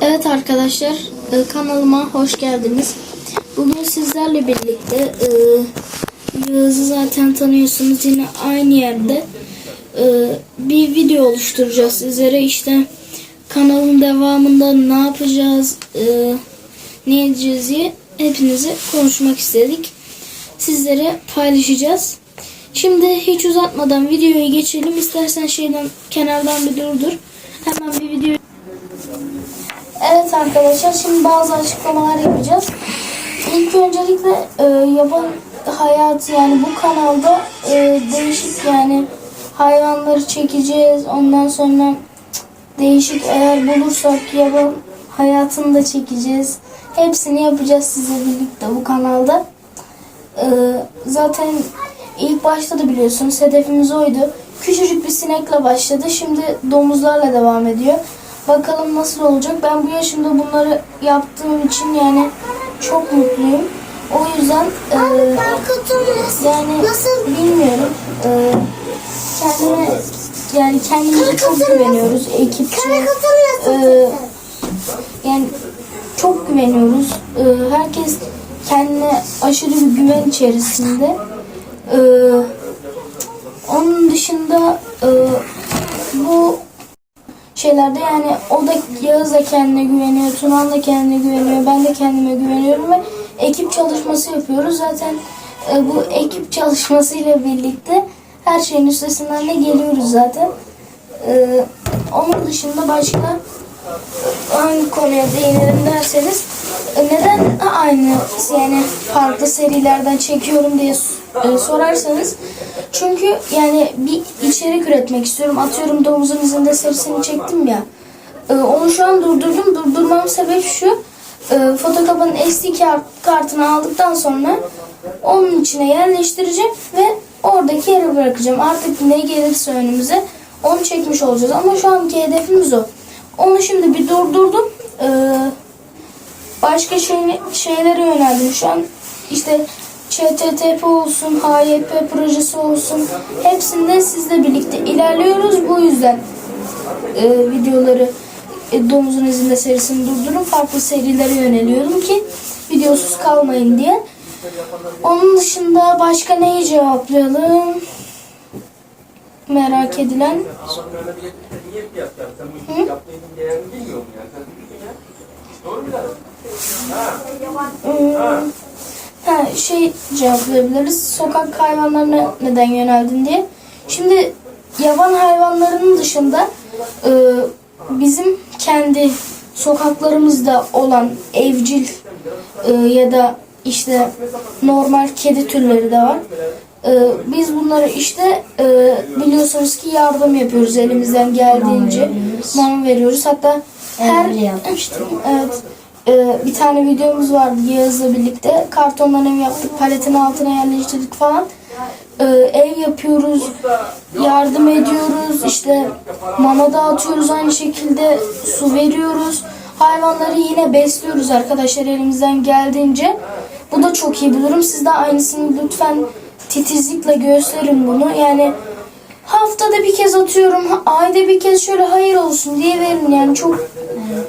Evet arkadaşlar e, kanalıma hoş geldiniz. Bugün sizlerle birlikte e, Yağız'ı zaten tanıyorsunuz yine aynı yerde e, bir video oluşturacağız sizlere işte kanalın devamında ne yapacağız ne edeceğiz diye hepinize konuşmak istedik. Sizlere paylaşacağız. Şimdi hiç uzatmadan videoya geçelim. İstersen şeyden kenardan bir durdur. Hemen bir Evet arkadaşlar şimdi bazı açıklamalar yapacağız. İlk öncelikle e, yaban hayatı yani bu kanalda e, değişik yani hayvanları çekeceğiz. Ondan sonra değişik eğer bulursak yaban hayatını da çekeceğiz. Hepsini yapacağız sizle birlikte bu kanalda. E, zaten ilk başta da biliyorsunuz hedefimiz oydu. Küçücük bir sinekle başladı. Şimdi domuzlarla devam ediyor. Bakalım nasıl olacak. Ben bu yaşımda bunları yaptığım için yani çok mutluyum. O yüzden e, yani bilmiyorum. E, kendime yani kendimize çok güveniyoruz ekipçe. E, yani çok güveniyoruz. E, herkes kendine aşırı bir güven içerisinde. E, onun dışında e, bu şeylerde yani o da Yağız da kendine güveniyor, Tunan da kendine güveniyor, ben de kendime güveniyorum ve ekip çalışması yapıyoruz. Zaten e, bu ekip çalışmasıyla birlikte her şeyin üstesinden de geliyoruz zaten. E, onun dışında başka hangi konuya değinelim derseniz e, neden aynı yani farklı serilerden çekiyorum diye e, sorarsanız çünkü yani bir içerik üretmek istiyorum. Atıyorum domuzun izinde serisini çektim ya. E, onu şu an durdurdum. Durdurmam sebep şu. Fotokopanın SD kart, kartını aldıktan sonra onun içine yerleştireceğim ve oradaki yere bırakacağım. Artık ne gelirse önümüze onu çekmiş olacağız. Ama şu anki hedefimiz o. Onu şimdi bir durdurdum. Ee, başka şey, şeylere yöneldim. Şu an işte ÇTTP olsun, HYP projesi olsun. Hepsinde sizle birlikte ilerliyoruz. Bu yüzden e, videoları e, Domuzun izinde serisini durdurup farklı serilere yöneliyorum ki videosuz kalmayın diye. Onun dışında başka neyi cevaplayalım? Merak edilen. Niye fiyat Sen bu işi yapmayı değerini bilmiyor musun yani? Sen bilirsin ya. Doğru mu lan? Ha. Hmm, Ha, şey cevaplayabiliriz. Sokak hayvanlarına neden yöneldin diye. Şimdi yaban hayvanlarının dışında e, bizim kendi sokaklarımızda olan evcil e, ya da işte normal kedi türleri de var. E, biz bunları işte e, biliyorsunuz ki yardım yapıyoruz elimizden geldiğince. Mama veriyoruz. Hatta her yapmıştık. Evet. Ee, bir tane videomuz vardı Yağız'la birlikte. Kartondan ev yaptık, paletin altına yerleştirdik falan. Ee, ev yapıyoruz, yardım ediyoruz, işte mama dağıtıyoruz aynı şekilde, su veriyoruz. Hayvanları yine besliyoruz arkadaşlar elimizden geldiğince. Bu da çok iyi bir durum. Siz de aynısını lütfen titizlikle gösterin bunu. Yani haftada bir kez atıyorum, ayda bir kez şöyle hayır olsun diye verin. Yani çok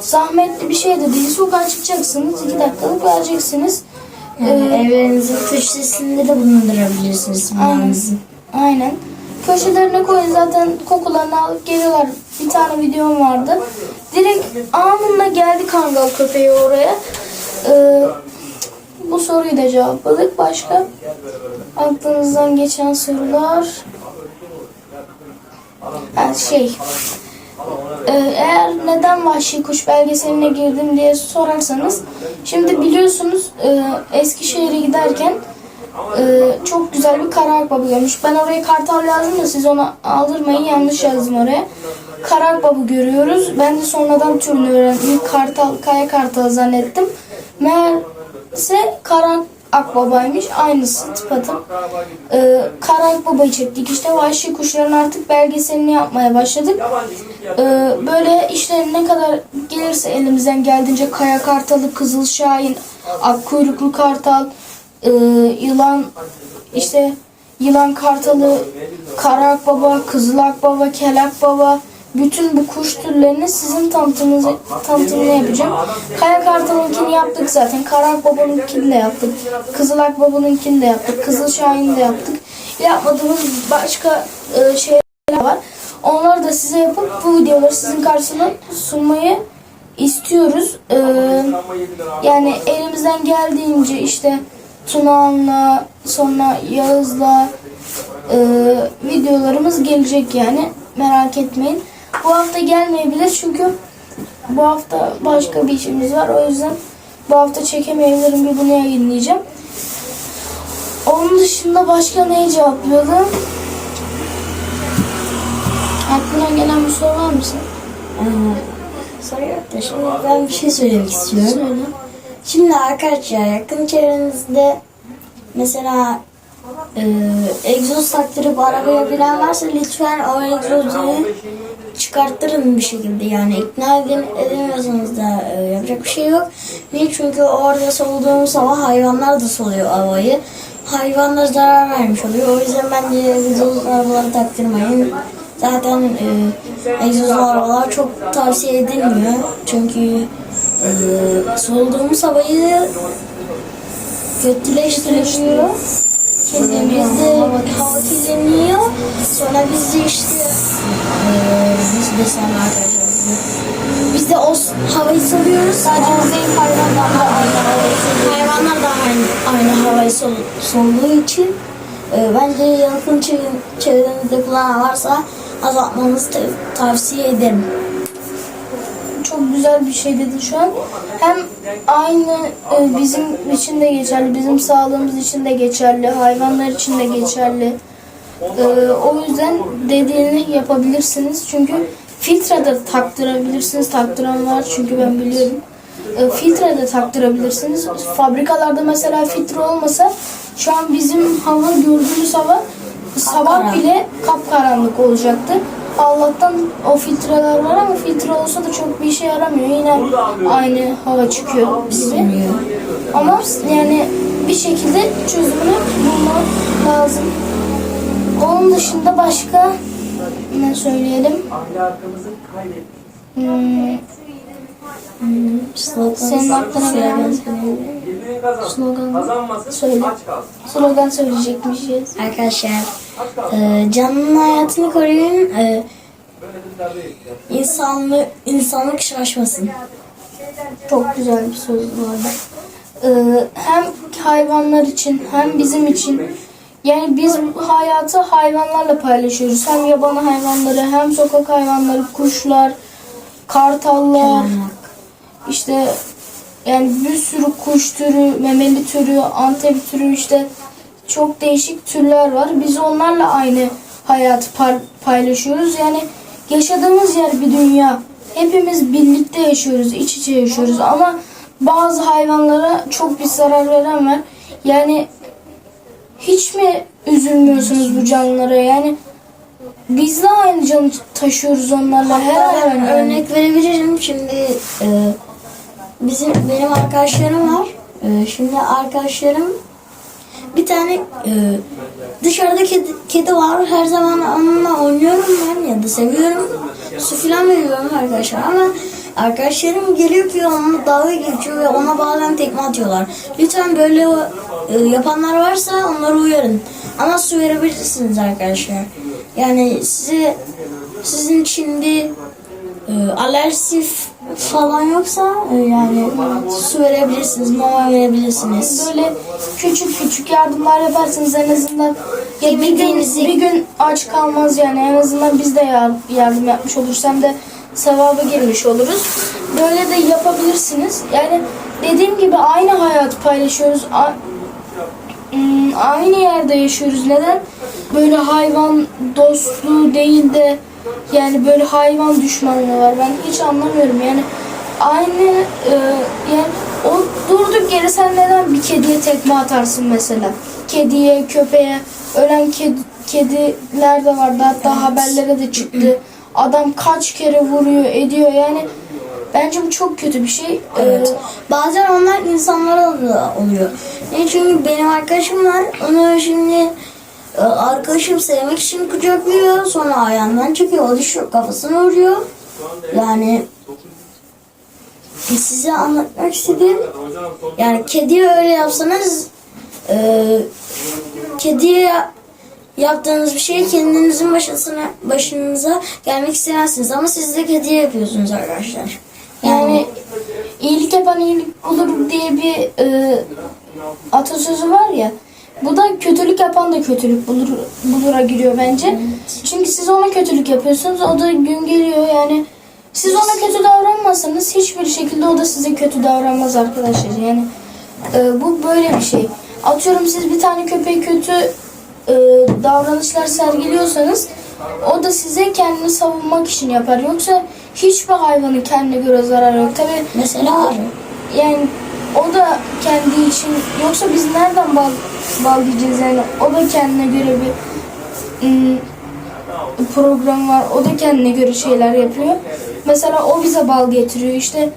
zahmetli bir şey de değil. Sokağa çıkacaksınız, iki dakikalık vereceksiniz. Yani evlerinizin köşesinde de bulundurabilirsiniz Aynen. Aynen. Köşelerine koyun zaten kokularını alıp geliyorlar. Bir tane videom vardı. Direkt anında geldi kangal köpeği oraya. Ee, bu soruyu da cevapladık. Başka aklınızdan geçen sorular. Ha, şey. Ee, eğer neden vahşi kuş belgeseline girdim diye sorarsanız şimdi biliyorsunuz e, Eskişehir'e giderken e, çok güzel bir kara baba görmüş. Ben oraya kartal yazdım da siz onu aldırmayın yanlış yazdım oraya. Kara baba görüyoruz. Ben de sonradan türünü öğrendim. Kartal, kaya kartal zannettim. Meğerse kara akbabaymış. Aynısı tıpatıp. Ee, kara akbabayı çektik. İşte vahşi kuşların artık belgeselini yapmaya başladık. Ee, böyle işte ne kadar gelirse elimizden geldiğince kaya kartalı, kızıl şahin, akkuyruklu kartal, e, yılan, işte yılan kartalı, kara akbaba, kızıl akbaba, kel akbaba, bütün bu kuş türlerini sizin tanıtımınızı, tanıtımını yapacağım. Kaya Kartal'ınkini yaptık zaten. Karak Baba'nınkini de yaptık. Kızıl Akbaba'nınkini de yaptık. Kızıl Şahin'i de yaptık. Yapmadığımız başka e, şeyler var. Onları da size yapıp bu videoları sizin karşısına sunmayı istiyoruz. Ee, yani elimizden geldiğince işte Tunağan'la sonra Yağız'la e, videolarımız gelecek yani merak etmeyin. Bu hafta gelmeyebilir çünkü bu hafta başka bir işimiz var. O yüzden bu hafta çekemeyebilirim bir bunu yayınlayacağım. Onun dışında başka neyi cevaplayalım? Aklına gelen bir soru var mı senin? Ee, soru yok da şimdi ben bir şey söylemek istiyorum. Söyle. Şimdi arkadaşlar yakın çevrenizde mesela e, egzoz taktırıp arabaya bilen varsa lütfen o egzozu çıkarttırın bir şekilde yani ikna edin, edemiyorsanız da e, yapacak bir şey yok. Niye? Çünkü orada soluduğumuz hava hayvanlar da soluyor havayı. Hayvanlar zarar vermiş oluyor. O yüzden bence egzoz arabaları taktırmayın. Zaten e, egzozlu arabalar çok tavsiye edilmiyor. Çünkü e, soluduğumuz havayı kötüleştiriyor. Kendimizde hava kirleniyor. Sonra biz işte biz de arkadaşlar. Biz de o havayı salıyoruz. Sadece biz değil hayvanlar da aynı havayı salıyor. Hayvanlar da aynı, aynı havayı sol, soluduğu için eee, bence yakın çevre- çevrenizde kullanan varsa azaltmanızı ta- tavsiye ederim. Güzel bir şey dedin şu an. Hem aynı e, bizim için de geçerli, bizim sağlığımız için de geçerli, hayvanlar için de geçerli. E, o yüzden dediğini yapabilirsiniz. Çünkü filtre de taktırabilirsiniz. Taktıran var çünkü ben biliyorum. E, filtre de taktırabilirsiniz. Fabrikalarda mesela filtre olmasa şu an bizim hava gördüğümüz hava sabah bile kapkaranlık olacaktı. Allah'tan o filtreler var ama filtre olsa da çok bir işe yaramıyor. Yine aynı hava çıkıyor gibi. Ama yani bir şekilde çözümünü bulmak lazım. Onun dışında başka ne söyleyelim? Hmm, Slogan- Senin aklına gelen. Slogan söyle. slogan söyleyecekmişiz. Arkadaşlar Eee canlının hayatını koruyun. Darbe insanlı, insanlık şaşmasın. Çok güzel bir söz bu arada. Ee, hem hayvanlar için hem bizim için yani biz bu hayatı hayvanlarla paylaşıyoruz. Hem yaban hayvanları hem sokak hayvanları, kuşlar, kartallar, işte yani bir sürü kuş türü, memeli türü, antep türü işte çok değişik türler var. Biz onlarla aynı hayatı paylaşıyoruz. Yani yaşadığımız yer bir dünya. Hepimiz birlikte yaşıyoruz, iç içe yaşıyoruz ama bazı hayvanlara çok bir zarar veren var. Yani hiç mi üzülmüyorsunuz bu canlılara? Yani biz de aynı canı taşıyoruz onlarla her Ben yani. örnek verebilirim. Şimdi e, bizim benim arkadaşlarım var. E, şimdi arkadaşlarım bir tane e, dışarıda kedi, kedi var. Her zaman onunla oynuyorum ben ya da seviyorum. Su falan veriyorum arkadaşlar ama arkadaşlarım geliyor ki onunla dalga geçiyor ve ona bazen tekme atıyorlar. Lütfen böyle e, yapanlar varsa onları uyarın. Ama su verebilirsiniz arkadaşlar. Yani size sizin şimdi e, alerjisi falan yoksa e, yani su verebilirsiniz, mama verebilirsiniz. böyle küçük küçük yardımlar yaparsanız en azından ya bir gün, bir gün aç kalmaz yani en azından biz de yar- yardım yapmış oluruz hem de sevaba girmiş oluruz. Böyle de yapabilirsiniz. Yani dediğim gibi aynı hayatı paylaşıyoruz. Hmm, aynı yerde yaşıyoruz. Neden? Böyle hayvan dostluğu değil de yani böyle hayvan düşmanlığı var. Ben hiç anlamıyorum. Yani aynı e, yani o durduk yere sen neden bir kediye tekme atarsın mesela? Kediye, köpeğe, ölen kedi, kediler de vardı. Hatta haberlere de çıktı. Adam kaç kere vuruyor, ediyor. Yani bence bu çok kötü bir şey. Evet. Ee, Bazen onlar insanlara da oluyor. Ne çünkü benim arkadaşım var. Onu şimdi e, arkadaşım sevmek için kucaklıyor. Sonra ayağından çekiyor. O düşüyor kafasını vuruyor. Yani size anlatmak istediğim yani kediye öyle yapsanız e, kediye yaptığınız bir şey kendinizin başına, başınıza gelmek istemezsiniz ama siz de kediye yapıyorsunuz arkadaşlar. Yani iyilik yapan iyilik bulur diye bir e, atasözü var ya. Bu da kötülük yapan da kötülük bulur, bulura giriyor bence. Çünkü siz ona kötülük yapıyorsunuz. O da gün geliyor yani. Siz ona kötü davranmasanız hiçbir şekilde o da size kötü davranmaz arkadaşlar. Yani e, bu böyle bir şey. Atıyorum siz bir tane köpeğe kötü e, davranışlar sergiliyorsanız o da size kendini savunmak için yapar. Yoksa hiçbir hayvanın kendine göre zararı yok. Tabii Mesela yani o da kendi için yoksa biz nereden bal, diyeceğiz yani? O da kendine göre bir ım, program var. O da kendine göre şeyler yapıyor. Mesela o bize bal getiriyor. İşte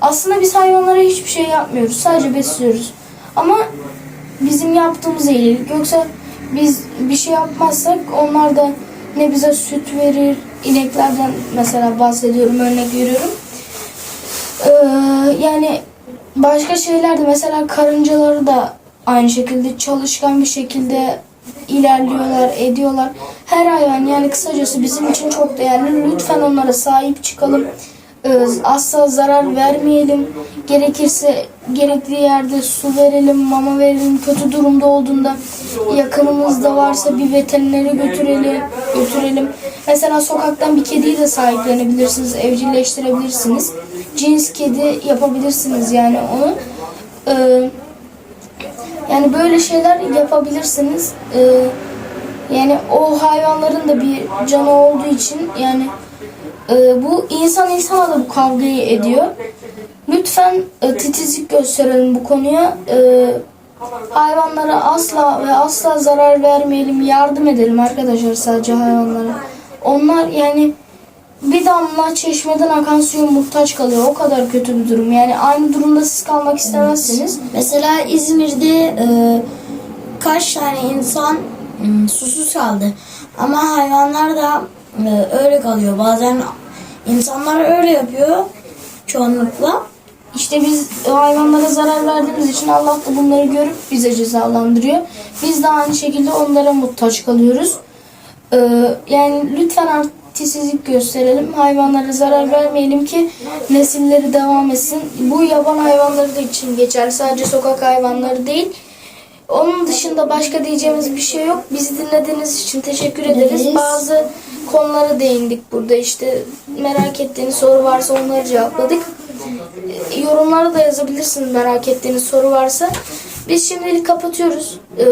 aslında biz hayvanlara hiçbir şey yapmıyoruz. Sadece besliyoruz. Ama bizim yaptığımız iyilik. Yoksa biz bir şey yapmazsak onlar da ne bize süt verir ineklerden mesela bahsediyorum örnek veriyorum. Ee, yani başka şeyler de mesela karıncaları da aynı şekilde çalışkan bir şekilde ilerliyorlar, ediyorlar. Her hayvan yani kısacası bizim için çok değerli. Lütfen onlara sahip çıkalım. Ee, asla zarar vermeyelim. Gerekirse gerektiği yerde su verelim, mama verelim. Kötü durumda olduğunda yakınımızda varsa bir veterinere götürelim. götürelim. Mesela sokaktan bir kediyi de sahiplenebilirsiniz, evcilleştirebilirsiniz. Cins kedi yapabilirsiniz yani onu. Ee, yani böyle şeyler yapabilirsiniz. Ee, yani o hayvanların da bir canı olduğu için yani e, bu insan insana da bu kavgayı ediyor. Lütfen e, titizlik gösterelim bu konuya. E, hayvanlara asla ve asla zarar vermeyelim. Yardım edelim arkadaşlar sadece hayvanlara. Onlar yani bir damla çeşmeden akan suya muhtaç kalıyor. O kadar kötü bir durum. Yani aynı durumda siz kalmak istemezsiniz. Mesela İzmir'de e, kaç tane insan m, susuz kaldı. Ama hayvanlar da öyle kalıyor. Bazen insanlar öyle yapıyor çoğunlukla. İşte biz hayvanlara zarar verdiğimiz için Allah da bunları görüp bize cezalandırıyor. Biz de aynı şekilde onlara muhtaç kalıyoruz. Ee, yani lütfen artisizlik gösterelim. Hayvanlara zarar vermeyelim ki nesilleri devam etsin. Bu yaban hayvanları da için geçerli. Sadece sokak hayvanları değil. Onun dışında başka diyeceğimiz bir şey yok. Bizi dinlediğiniz için teşekkür. Ederiz. Bazı konulara değindik burada. İşte merak ettiğiniz soru varsa onları cevapladık. E, Yorumlara da yazabilirsiniz merak ettiğiniz soru varsa. Biz şimdilik kapatıyoruz. Ee,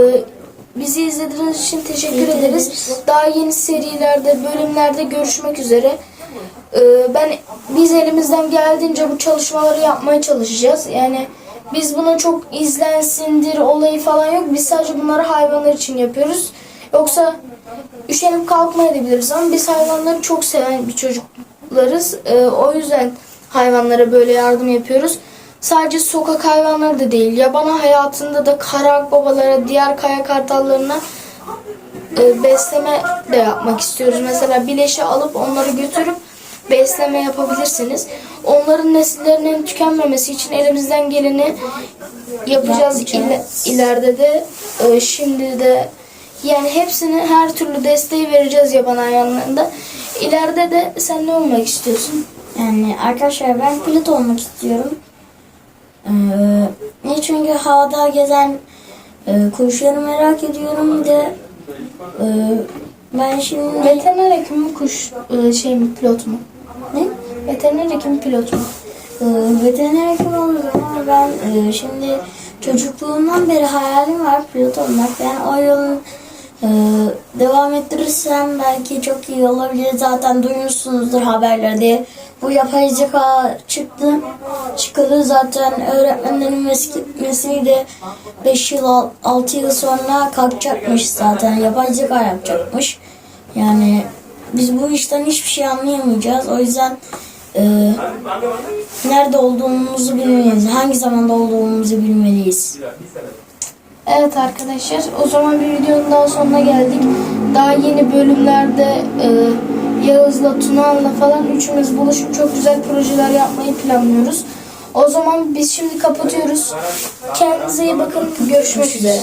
Bizi izlediğiniz için teşekkür ederiz. Daha yeni serilerde, bölümlerde görüşmek üzere. Ee, Ben biz elimizden geldiğince bu çalışmaları yapmaya çalışacağız. Yani biz bunu çok izlensindir olayı falan yok. Biz sadece bunları hayvanlar için yapıyoruz. Yoksa üşenip kalkmayabiliriz ama biz hayvanları çok seven bir çocuklarız. Ee, o yüzden hayvanlara böyle yardım yapıyoruz. Sadece sokak hayvanları da değil, yaban hayatında da kara akbabalara, diğer kaya kartallarına e, besleme de yapmak istiyoruz. Mesela bileşi alıp onları götürüp besleme yapabilirsiniz. Onların nesillerinin tükenmemesi için elimizden geleni yapacağız. İle- ileride de e, şimdi de yani hepsini her türlü desteği vereceğiz yaban hayvanlarında. İleride de sen ne olmak istiyorsun? Yani arkadaşlar ben pilot olmak istiyorum. Ee, çünkü havada gezen e, kuşları merak ediyorum de e, ben şimdi Veteriner hekim mi kuş e, şey mi pilot mu? ne? Veteriner hekim pilot mu? Ee, veteriner hekim olacağım ama ben e, şimdi çocukluğumdan beri hayalim var pilot olmak. Ben o yolun e, devam ettirirsem belki çok iyi olabilir. Zaten duymuşsunuzdur haberlerde. Bu yapay zeka çıktı. Çıkalı zaten öğretmenlerin mesleği de 5 yıl 6 yıl sonra kalkacakmış zaten. Yapay zeka yapacakmış. Yani biz bu işten hiçbir şey anlayamayacağız. O yüzden e, nerede olduğumuzu bilmeliyiz. Hangi zamanda olduğumuzu bilmeliyiz. Evet arkadaşlar o zaman bir videonun daha sonuna geldik. Daha yeni bölümlerde e, Yağız'la Tuna'la falan üçümüz buluşup çok güzel projeler yapmayı planlıyoruz. O zaman biz şimdi kapatıyoruz. Kendinize iyi bakın. Görüşmek üzere.